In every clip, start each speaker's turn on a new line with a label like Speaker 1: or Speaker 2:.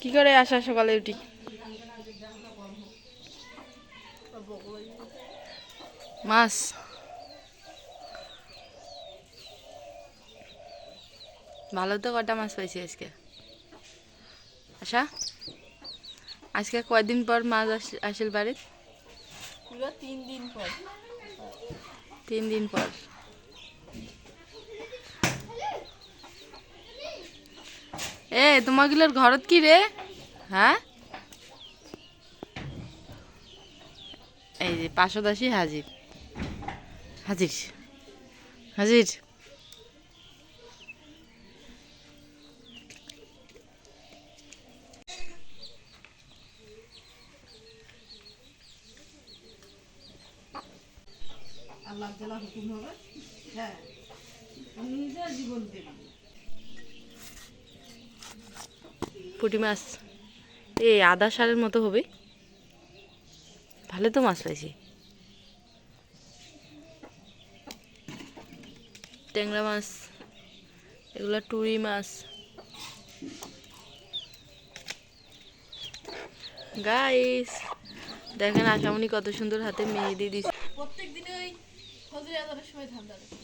Speaker 1: কি করে আসা সকালে উঠি মাছ। ভালো তো কটা মাছ পাইছি আজকে। আশা? আজকে কয়দিন পর মাছ আস- আসিল বাড়ির
Speaker 2: তিন দিন পর।
Speaker 1: তিন দিন পর। এ, তোমাগুলোর ঘরত কি রে? হ্যাঁ? এই যে পাশাপাশি হাজির। হাজির। হাজির।
Speaker 2: আল্লাহ জেলা হুকুম হবে। হ্যাঁ। নিজের জীবন দেবে।
Speaker 1: পুঁটি মাছ। এই আদা সারের মতো হবে। ভালো তো মাছ পাইছি। ট্যাংরা মাছ, এগুলো টুরি মাছ। গাইস দেখেন আশামণি কত সুন্দর হাতে মেহেদি দিছে।
Speaker 2: প্রত্যেক দিনে ওই সময় ঠান্ডা লাগে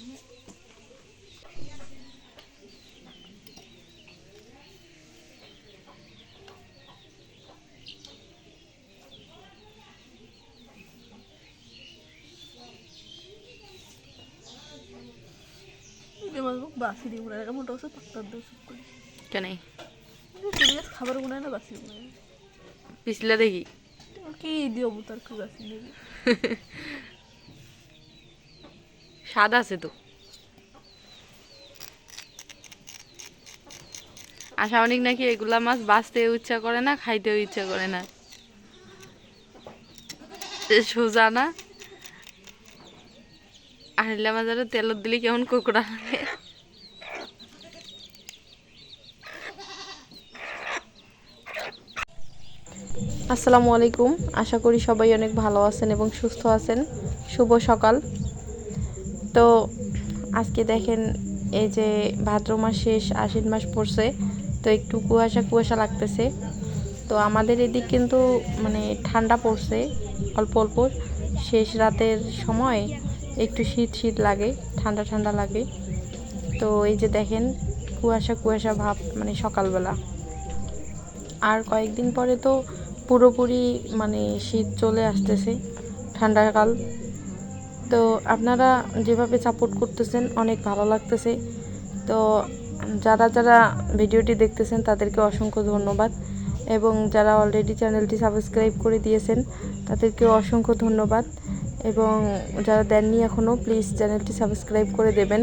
Speaker 2: বাসি দিয়ে উড়ায় মোটা ওষুধ পাক্তার দিয়ে ওষুধ করি
Speaker 1: কেন
Speaker 2: খাবার গুণায় না বাসি গুণায়
Speaker 1: পিছলা দেখি।
Speaker 2: কি দিও তার কি বাসি নেবে
Speaker 1: স্বাদ আছে তো। আশা অনেক নাকি এগুলা মাছ বাঁচতেও ইচ্ছা করে না খাইতেও ইচ্ছা করে না। সোজা না। আহলা মাজারে তেলত দিলে কেমন কুকুরা আসসালামু আলাইকুম। আশা করি সবাই অনেক ভালো আছেন এবং সুস্থ আছেন। শুভ সকাল। তো আজকে দেখেন, এই যে ভাদ্র মাস শেষ, আশ্বিন মাস পড়ছে, তো একটু কুয়াশা কুয়াশা লাগতেছে। তো আমাদের এদিক কিন্তু মানে ঠান্ডা পড়ছে, অল্প অল্প। শেষ রাতের সময় একটু শীত শীত লাগে, ঠান্ডা ঠান্ডা লাগে। তো এই যে দেখেন, কুয়াশা কুয়াশা ভাব মানে সকালবেলা। আর কয়েকদিন পরে তো পুরোপুরি মানে শীত চলে আসতেছে, ঠান্ডাকাল। তো আপনারা যেভাবে সাপোর্ট করতেছেন, অনেক ভালো লাগতেছে। তো যারা যারা ভিডিওটি দেখতেছেন, তাদেরকে অসংখ্য ধন্যবাদ। এবং যারা অলরেডি চ্যানেলটি সাবস্ক্রাইব করে দিয়েছেন, তাদেরকেও অসংখ্য ধন্যবাদ। এবং যারা দেননি এখনও প্লিজ চ্যানেলটি সাবস্ক্রাইব করে দেবেন।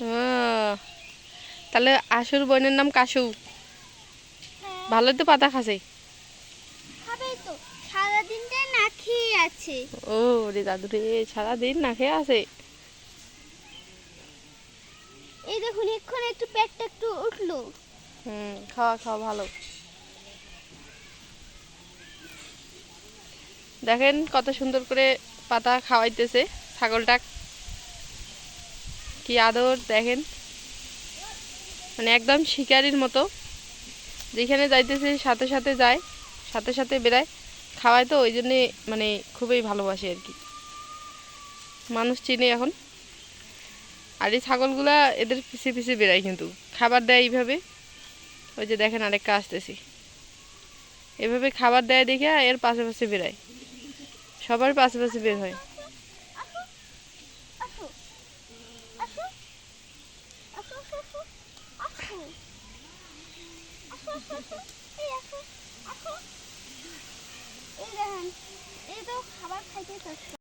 Speaker 3: হয়ে
Speaker 1: তাহলে আশুর বোনের নাম কাশু। ভালো তো পাতা খাসে
Speaker 3: খাবেই না খেয়ে আছে।
Speaker 1: ও রে দাদু রে সারাদিন না খেয়ে আছে।
Speaker 3: এই দেখুন এক্ষুনি একটু পেটটা একটু উঠল।
Speaker 1: হুম খাওয়া খাওয়া ভালো। দেখেন কত সুন্দর করে পাতা খাওয়াইতেছে, ছাগলটা কি আদর দেখেন? মানে একদম শিকারির মতো। যেখানে যাইতেছে সাথে সাথে যায়, সাথে সাথে বেড়ায়, খাওয়ায় তো ওই জন্যে মানে খুবই ভালোবাসে আর কি। মানুষ চিনে এখন। আর এই ছাগলগুলা এদের পিছে পিছে বেড়ায় কিন্তু। খাবার দেয় এইভাবে। ওই যে দেখেন আরেকটা আসতেছি। এভাবে খাবার দেয় দেখে এর পাশে পাশে বেড়ায়। সবার পাশে পাশে বের হয়।
Speaker 3: এই তো খাবার খাইতে